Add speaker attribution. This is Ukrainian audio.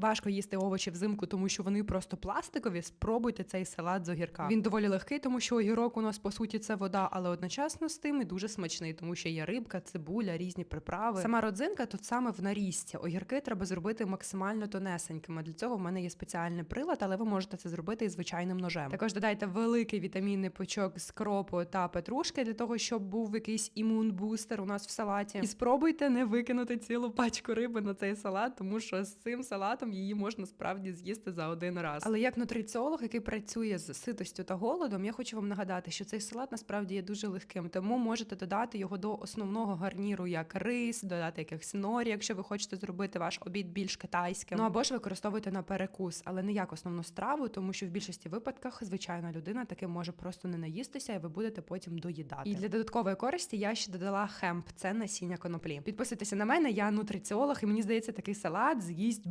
Speaker 1: важко їсти овочі взимку, тому що вони просто пластикові. Спробуйте цей салат з огірка. Він доволі легкий, тому що огірок у нас по суті це вода, але одночасно з тим і дуже смачний, тому що є рибка, цибуля, різні приправи. Сама родзинка тут саме в нарізці. Огірки треба зробити максимально тонесенькими. Для цього в мене є спеціальний прилад, але ви можете це зробити і звичайним ножем. Також додайте великий вітамінний пучок з кропу та петрушки для того, щоб був якийсь імунбустер у нас в салаті. І спробуйте не викинути цілу пачку риби на цей салат, тому що з цим салатом її можна справді з'їсти за один раз. Але як нутриціолог, який працює з ситостю та голодом, я хочу вам нагадати, що цей салат насправді є дуже легким, тому можете додати його до основного гарніру, як рис, додати якихось норі, якщо ви хочете зробити ваш обід більш китайським. Ну або ж використовуйте на перекус, але не як основну страву, тому що в більшості випадках звичайна людина таким може просто не наїстися, і ви будете потім доїдати. І для додаткової користі я ще додала хемп, це насіння коноплі. Підписуйтеся на мене, я нутриціолог, і мені здається, такий салат з'їсть